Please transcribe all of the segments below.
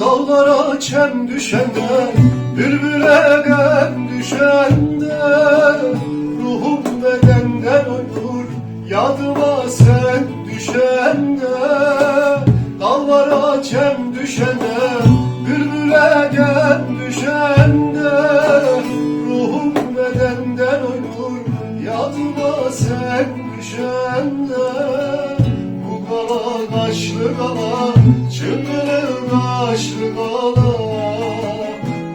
Dağlara çem düşende, bülbüle gem düşende Ruhum bedenden ölür, yadıma sen düşende Dağlara çem düşende, bülbüle gem düşende sen Bu kala kaşlı kala Çıngılı kaşlı kala.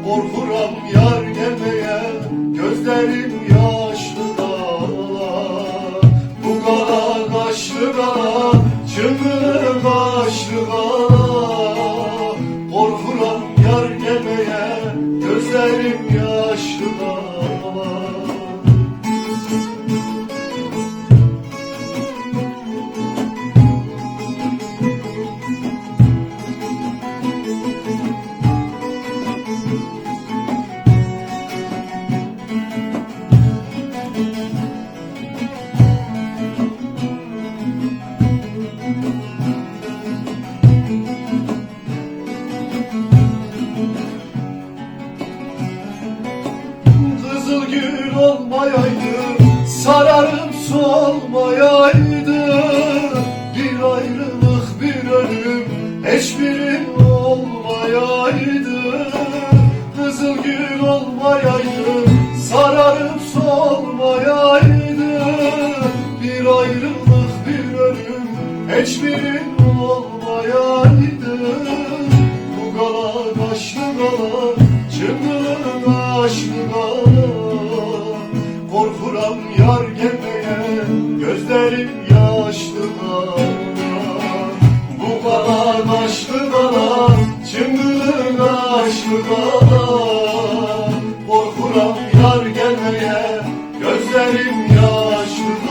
Korkuram yar gelmeye Gözlerim yaşlı Kızıl gül olmayaydı Sararıp solmayaydı Bir ayrılık bir ölüm Hiçbiri olmayaydı. Kızıl gül olmayaydı Sararıp solmayaydı Bir ayrılık bir ölüm Hiçbiri olmayaydı. Bu kala kaşlı kala Çıngılı kala Korkuram yar gelmeye Gözlerim yaşlı kala Bu kala kaşlı kala Çıngılı kaşlı kala Korkuram yar gelmeye Gözlerim yaşlı